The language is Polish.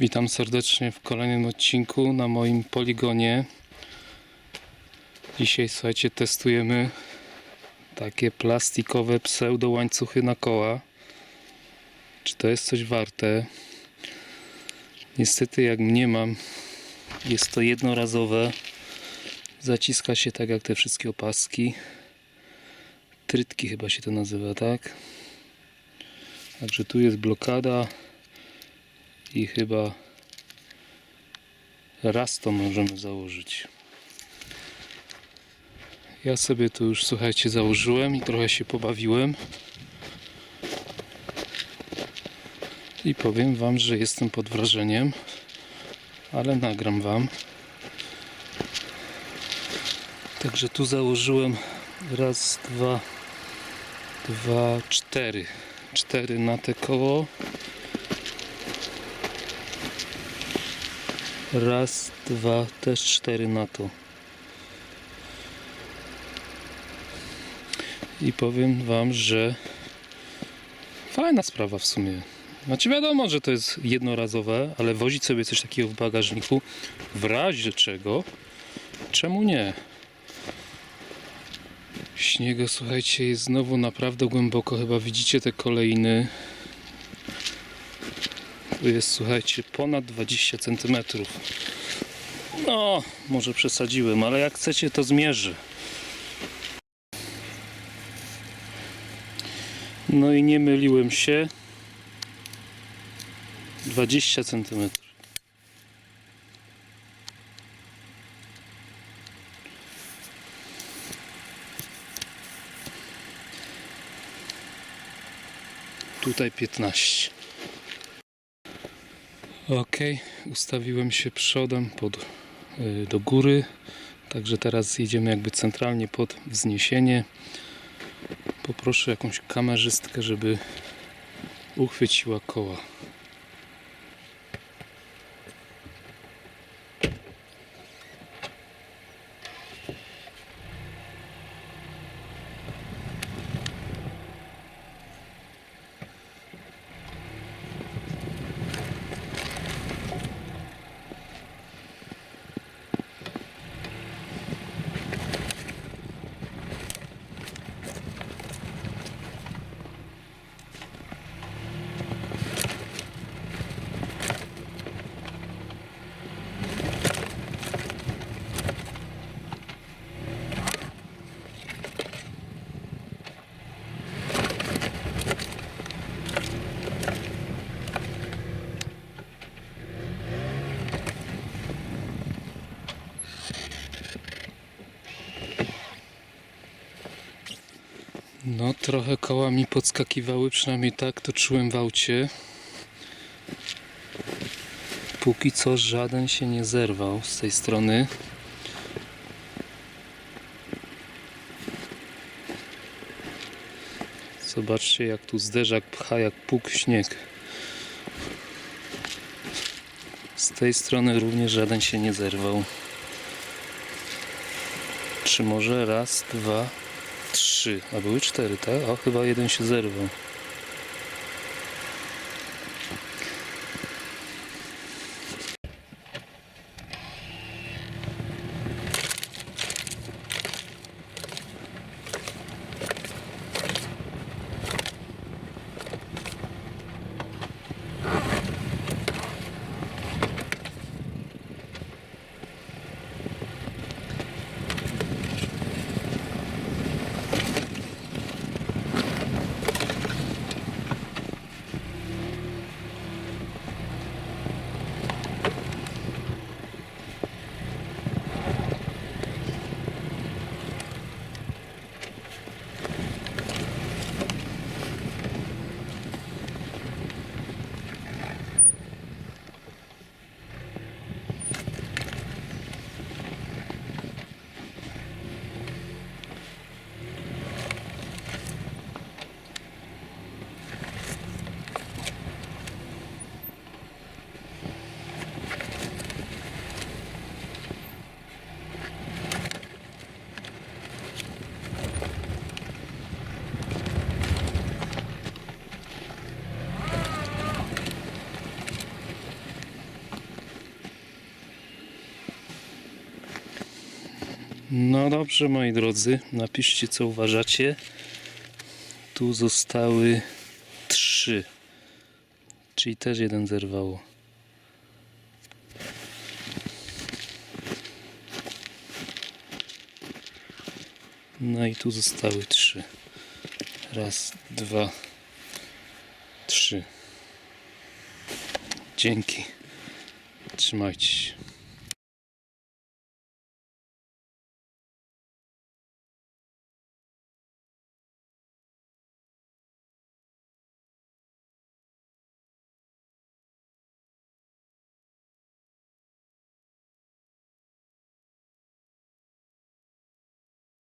Witam serdecznie w kolejnym odcinku na moim poligonie. Dzisiaj słuchajcie, testujemy takie plastikowe pseudo łańcuchy na koła. Czy to jest coś warte? Niestety jak mnie mam, jest to jednorazowe. Zaciska się tak jak te wszystkie opaski. Trytki chyba się to nazywa, tak? Także tu jest blokada i chyba raz to możemy założyć. Ja sobie tu już słuchajcie założyłem i trochę się pobawiłem. I powiem wam, że jestem pod wrażeniem, ale nagram wam. Także tu założyłem raz, dwa, dwa, cztery. Cztery na te koło. Raz, dwa, też cztery na to. I powiem wam, że fajna sprawa w sumie. Znaczy wiadomo, że to jest jednorazowe, ale wozić sobie coś takiego w bagażniku w razie czego, czemu nie? Śniegu, słuchajcie, jest znowu naprawdę głęboko. Chyba widzicie te kolejny. Jest, słuchajcie, ponad 20 cm. No, może przesadziłem, ale jak chcecie, to zmierzę. No i nie myliłem się. 20 cm. Tutaj 15. Ok, ustawiłem się przodem pod, y, do góry. Także teraz jedziemy jakby centralnie pod wzniesienie. Poproszę jakąś kamerzystkę, żeby uchwyciła koła. No, trochę koła mi podskakiwały, przynajmniej tak to czułem w aucie. Póki co żaden się nie zerwał z tej strony. Zobaczcie, jak tu zderzak pcha jak puk śnieg. Z tej strony również żaden się nie zerwał. Czy może raz, dwa, trzy, a były cztery, tak? A chyba jeden się zerwał. No dobrze, moi drodzy, napiszcie co uważacie. Tu zostały trzy, czyli też jeden zerwało. No i tu zostały trzy. Raz, dwa, trzy. Dzięki. Trzymajcie się.